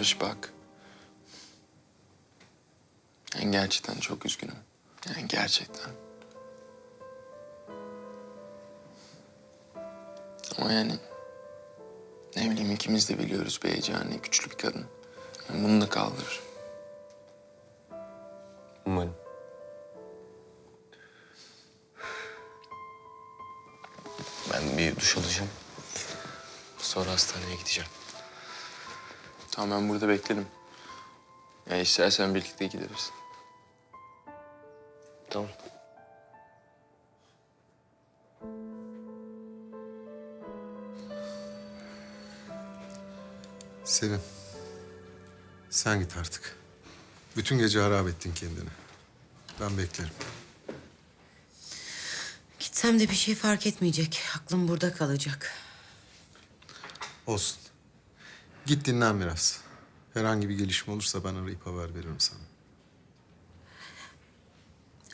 Barış bak. Ben gerçekten çok üzgünüm. Yani gerçekten. Ama yani ne bileyim ikimiz de biliyoruz Beycan ne güçlü bir kadın. Yani bunu da kaldırır. Umarım. Ben bir duş alacağım. Sonra hastaneye gideceğim. Tamam ben burada beklerim. Ya istersen birlikte gideriz. Tamam. Sevim. Sen git artık. Bütün gece harap ettin kendini. Ben beklerim. Gitsem de bir şey fark etmeyecek. Aklım burada kalacak. Olsun. Git dinlen biraz. Herhangi bir gelişme olursa ben arayıp haber veririm sana.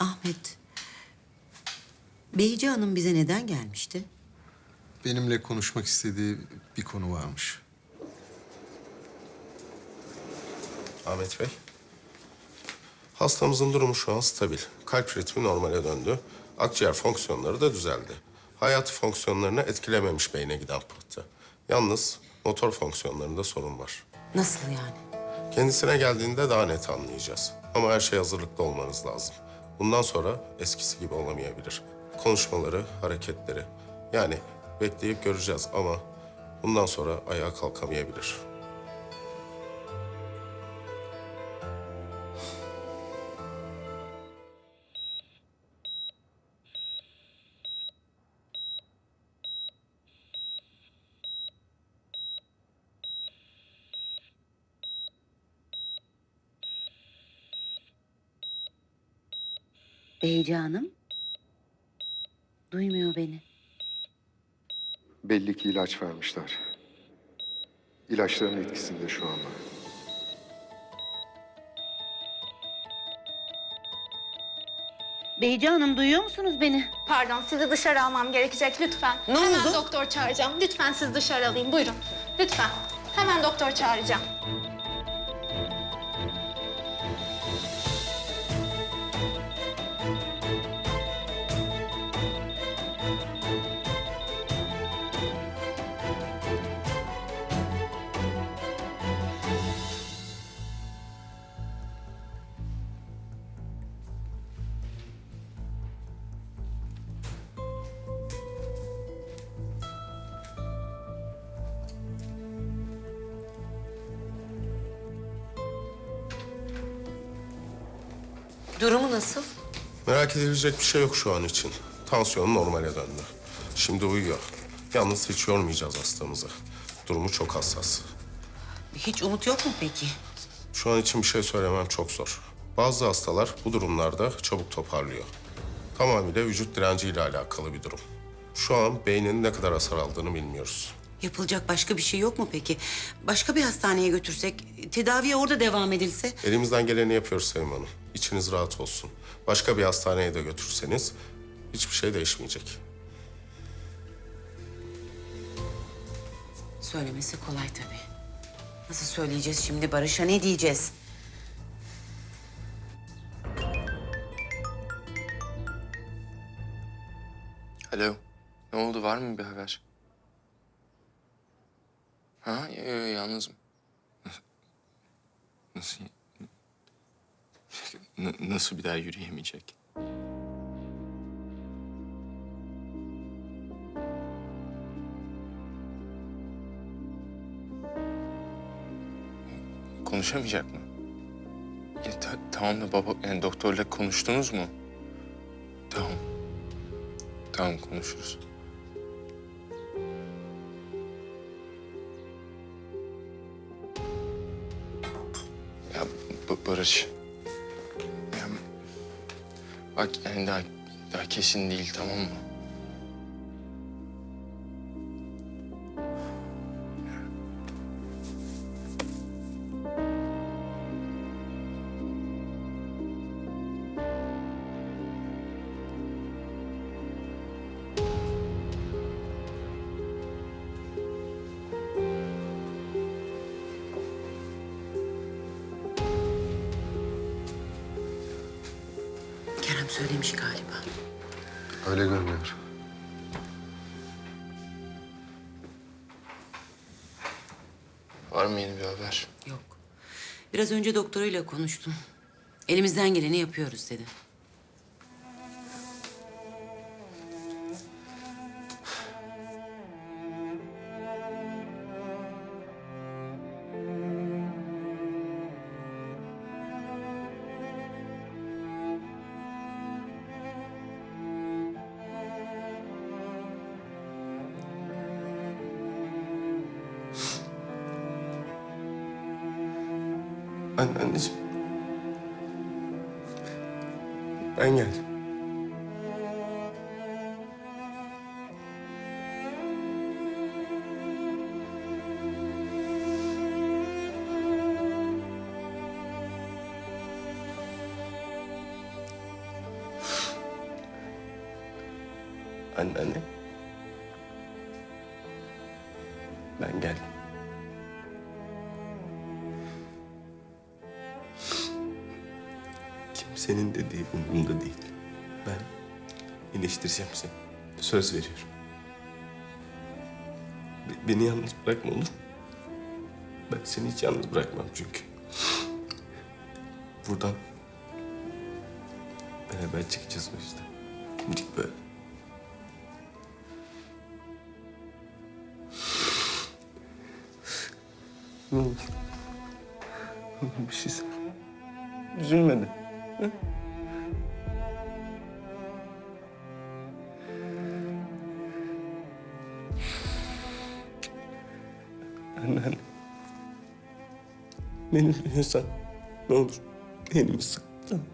Ahmet, Beyci Hanım bize neden gelmişti? Benimle konuşmak istediği bir konu varmış. Ahmet Bey. Hastamızın durumu şu an stabil. Kalp ritmi normale döndü. Akciğer fonksiyonları da düzeldi. Hayati fonksiyonlarını etkilememiş beyne giden pıhtı. Yalnız motor fonksiyonlarında sorun var. Nasıl yani? Kendisine geldiğinde daha net anlayacağız. Ama her şey hazırlıklı olmanız lazım. Bundan sonra eskisi gibi olamayabilir. Konuşmaları, hareketleri. Yani bekleyip göreceğiz ama bundan sonra ayağa kalkamayabilir. Beyci Hanım? Duymuyor beni. Belli ki ilaç vermişler. İlaçların etkisinde şu anda. Beyci Hanım duyuyor musunuz beni? Pardon, sizi dışarı almam gerekecek lütfen. Ne Hemen oldu? doktor çağıracağım. Lütfen sizi dışarı alayım. Buyurun. Lütfen. Hemen doktor çağıracağım. Durumu nasıl? Merak edilecek bir şey yok şu an için. Tansiyonu normale döndü. Şimdi uyuyor. Yalnız hiç yormayacağız hastamızı. Durumu çok hassas. Hiç umut yok mu peki? Şu an için bir şey söylemem çok zor. Bazı hastalar bu durumlarda çabuk toparlıyor. Tamamıyla vücut direnciyle alakalı bir durum. Şu an beynin ne kadar hasar aldığını bilmiyoruz. Yapılacak başka bir şey yok mu peki? Başka bir hastaneye götürsek, tedaviye orada devam edilse? Elimizden geleni yapıyoruz Sevim Hanım. İçiniz rahat olsun. Başka bir hastaneye de götürseniz hiçbir şey değişmeyecek. Söylemesi kolay tabii. Nasıl söyleyeceğiz şimdi Barış'a ne diyeceğiz? Alo. Ne oldu? Var mı bir haber? Ha? Yo, yo, yalnızım. Nasıl? N- nasıl bir daha yürüyemeyecek? Konuşamayacak mı? Ya, ta- tamam da baba, yani doktorla konuştunuz mu? Tamam. Tamam konuşuruz. Ya B- Barış. Bak yani daha, daha kesin değil tamam mı? Söylemiş galiba. Öyle görünüyor. Var mı yeni bir haber? Yok. Biraz önce doktoruyla konuştum. Elimizden geleni yapıyoruz dedi. Anne, anneciğim. Ben geldim. Anne, Kimsenin dediği umurumda değil. Ben iyileştireceğim seni. Söz veriyorum. Be- beni yalnız bırakma olur? Ben seni hiç yalnız bırakmam çünkü. Buradan beraber çıkacağız o yüzden. Dimdik böyle. Ne olur bir şey söyle. Üzülme de. Anne anne. Beni dinliyorsan ne olur elimi sık. Tamam.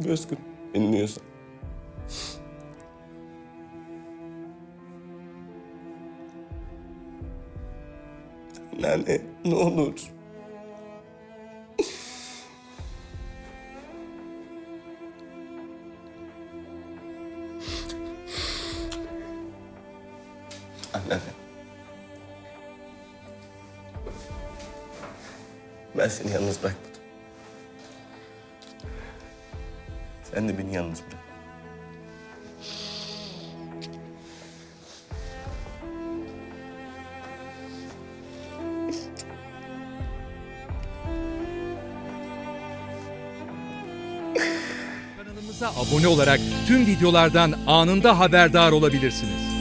Göz kır. Beni dinliyorsan. Anne anne ne olur. Ben seni yalnız bırakmadım. Sen de beni yalnız bırak. Kanalımıza abone olarak tüm videolardan anında haberdar olabilirsiniz.